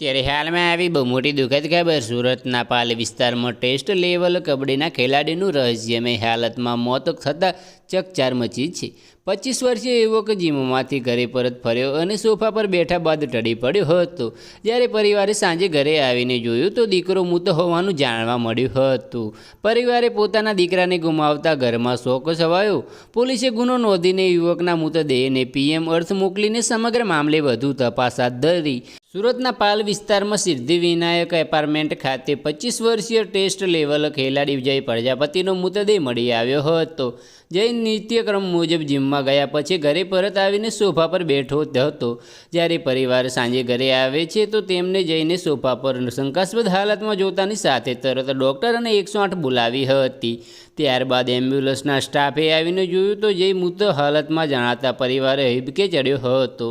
ત્યારે હાલમાં આવી બહુ મોટી દુઃખદ ખબર. સુરતના પાલ વિસ્તારમાં ટેસ્ટ લેવલ કબડ્ડીના ખેલાડીનું રહસ્યમય હાલતમાં મોત થતાં ચકચાર મચી છે. પચીસ વર્ષીય યુવક જીમમાંથી ઘરે પરત ફર્યો અને સોફા પર બેઠા બાદ ટળી પડ્યો હતો. જ્યારે પરિવારે સાંજે ઘરે આવીને જોયું તો દીકરો મૃત હોવાનું જાણવા મળ્યું હતું. પરિવારે પોતાના દીકરાને ગુમાવતા ઘરમાં શોક છવાયો. પોલીસે ગુનો નોંધીને યુવકના મૃતદેહને પીએમ અર્થ મોકલીને સમગ્ર મામલે વધુ તપાસ હાથ ધરી. સુરતના પાલ વિસ્તારમાં સિદ્ધિવિનાયક એપાર્ટમેન્ટ ખાતે પચીસ વર્ષીય ટેસ્ટ લેવલ ખેલાડી વિજય પ્રજાપતિનો મૃતદેહ મળી આવ્યો હતો. જય નિત્યક્રમ મુજબ જીમમાં ગયા પછી ઘરે પરત આવીને સોફા પર બેઠો હતો. જ્યારે પરિવાર સાંજે ઘરે આવે છે તો તેમને જઈને સોફા પર શંકાસ્પદ હાલતમાં જોતાની સાથે તરત ડૉક્ટર અને એકસો આઠ બોલાવી હતી. ત્યારબાદ એમ્બ્યુલન્સના સ્ટાફે આવીને જોયું તો જય મૃત હાલતમાં જણાતા પરિવારે હિબકે ચડ્યો હતો.